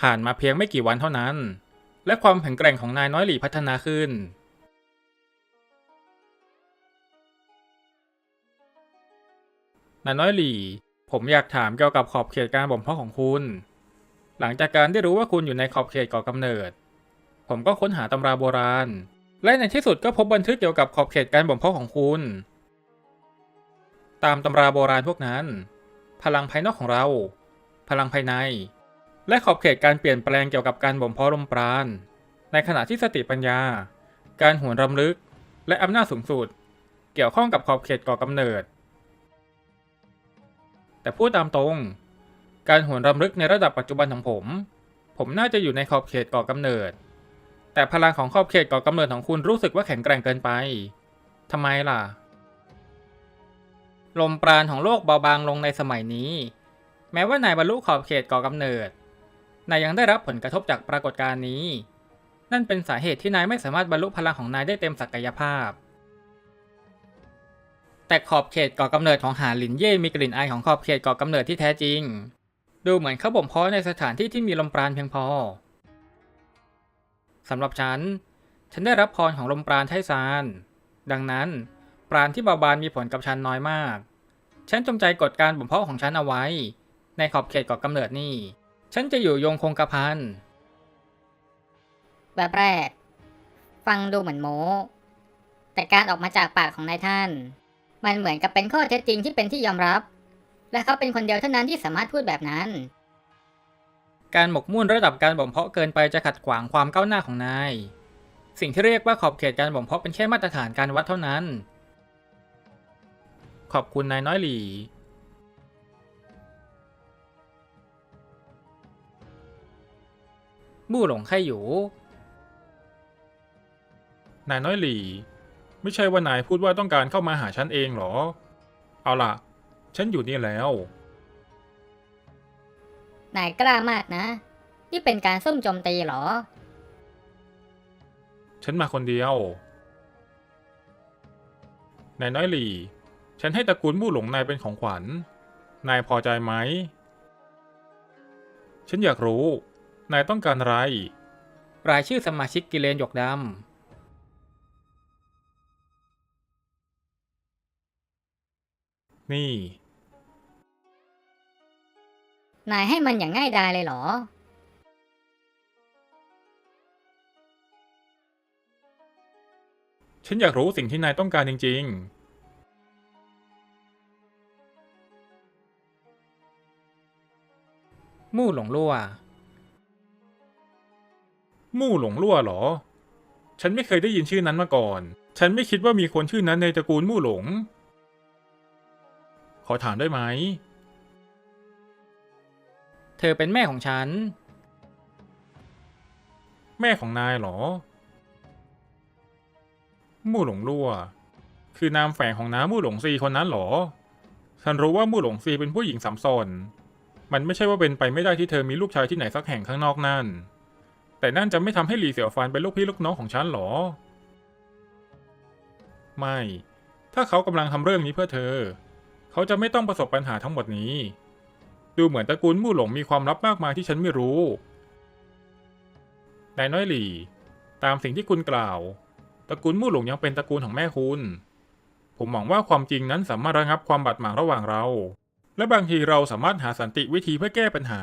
ผ่านมาเพียงไม่กี่วันเท่านั้น และความแข็งแกร่งของนายน้อยหลี่พัฒนาขึ้น นายน้อยหลี่ผมอยากถามเกี่ยวกับขอบเขตการบ่มเพาะของคุณ หลังจากการได้รู้ว่าคุณอยู่ในขอบเขตก่อกำเนิด ผมก็ค้นหาตำราโบราณ และในที่สุดก็พบบันทึกเกี่ยวกับขอบเขตการบ่มเพาะของคุณ ตามตำราโบราณพวกนั้น พลังภายนอกของเรา พลังภายใน และขอบเขตการเปลี่ยนแปลงเกี่ยวกับการบ่มเพาะลมปราณ ในขณะที่สติปัญญา การหวนรำลึก และอำนาจสูงสุด เกี่ยวข้องกับขอบเขตก่อกำเนิด แต่พูดตามตรง การหวนรำลึกในระดับปัจจุบันของผม ผมน่าจะอยู่ในขอบเขตก่อกำเนิด แต่พลังของขอบเขตก่อกำเนิดของคุณรู้สึกว่าแข็งแกร่งเกินไปทำไมล่ะ ลมปราณของโลกเบาบางลงในสมัยนี้ แม้ว่านายบรรลุขอบเขตก่อกำเนิด นายยังได้รับผลกระทบจากปรากฏการณ์นี้ นั่นเป็นสาเหตุที่นายไม่สามารถบรรลุพลังของนายได้เต็มศักยภาพ แต่ขอบเขตก่อกำเนิดของหาหลินเย่มีกลิ่นอายของขอบเขตก่อกำเนิดที่แท้จริง ดูเหมือนเขาบ่มเพาะในสถานที่ที่มีลมปราณเพียงพอสำหรับฉัน ฉันได้รับพรของลมปราณไทซาน ดังนั้นปราณที่เบาบางมีผลกับฉันน้อยมาก ฉันจงใจกดการบ่มเพาะของฉันเอาไว้ ในขอบเขตก่อกำเนิดนี่ ฉันจะอยู่ยงคงกระพันแบบแรก ฟังดูเหมือนโม้แต่การออกมาจากปากของนายท่าน มันเหมือนกับเป็นข้อเท็จจริงที่เป็นที่ยอมรับ และเขาเป็นคนเดียวเท่านั้นที่สามารถพูดแบบนั้น การหมกมุ่นระดับการบ่มเพาะเกินไปจะขัดขวางความก้าวหน้าของนาย สิ่งที่เรียกว่าขอบเขตการบ่มเพาะเป็นแค่มาตรฐานการวัดเท่านั้น ขอบคุณนายน้อยหลี มู่หลงไข่อยู่ นายน้อยหลีไม่ใช่ว่านายพูดว่าต้องการเข้ามาหาฉันเองหรอ เอาล่ะ ฉันอยู่นี่แล้ว นายกล้ามากนะ นี่เป็นการซุ่มโจมตีเหรอ ฉันมาคนเดียวนายน้อยหลีฉันให้ตระกูลมู่หลงนายเป็นของขวัญ นายพอใจไหม ฉันอยากรู้ นายต้องการอะไร รายชื่อสมาชิกกิเลนหยกดำ นี่ นายให้มันอย่างง่ายดายเลยเหรอ ฉันอยากรู้สิ่งที่นายต้องการจริง ๆมู่หลงลั่ว มู่หลงลั่วหรอ ฉันไม่เคยได้ยินชื่อนั้นมาก่อน ฉันไม่คิดว่ามีคนชื่อนั้นในตระกูลมู่หลง ขอถามได้ไหม เธอเป็นแม่ของฉัน แม่ของนายเหรอ มู่หลงลั่ว คือนามแฝงของน้ามู่หลงซีคนนั้นเหรอ ฉันรู้ว่ามู่หลงซีเป็นผู้หญิงสัมซอนมันไม่ใช่ว่าเป็นไปไม่ได้ที่เธอมีลูกชายที่ไหนสักแห่งข้างนอกนั่น แต่นั่นจะไม่ทำให้หลีเสี่ยวฟานเป็นลูกพี่ลูกน้องของฉันหรอ ไม่ ถ้าเขากำลังทำเรื่องนี้เพื่อเธอ เขาจะไม่ต้องประสบปัญหาทั้งหมดนี้ ดูเหมือนตระกูลมู่หลงมีความลับมากมายที่ฉันไม่รู้ นายน้อยหลี่ ตามสิ่งที่คุณกล่าว ตระกูลมู่หลงยังเป็นตระกูลของแม่คุณ ผมหวังว่าความจริงนั้นสามารถระงับความบาดหมางระหว่างเรา และบางทีเราสามารถหาสันติวิธีเพื่อแก้ปัญหา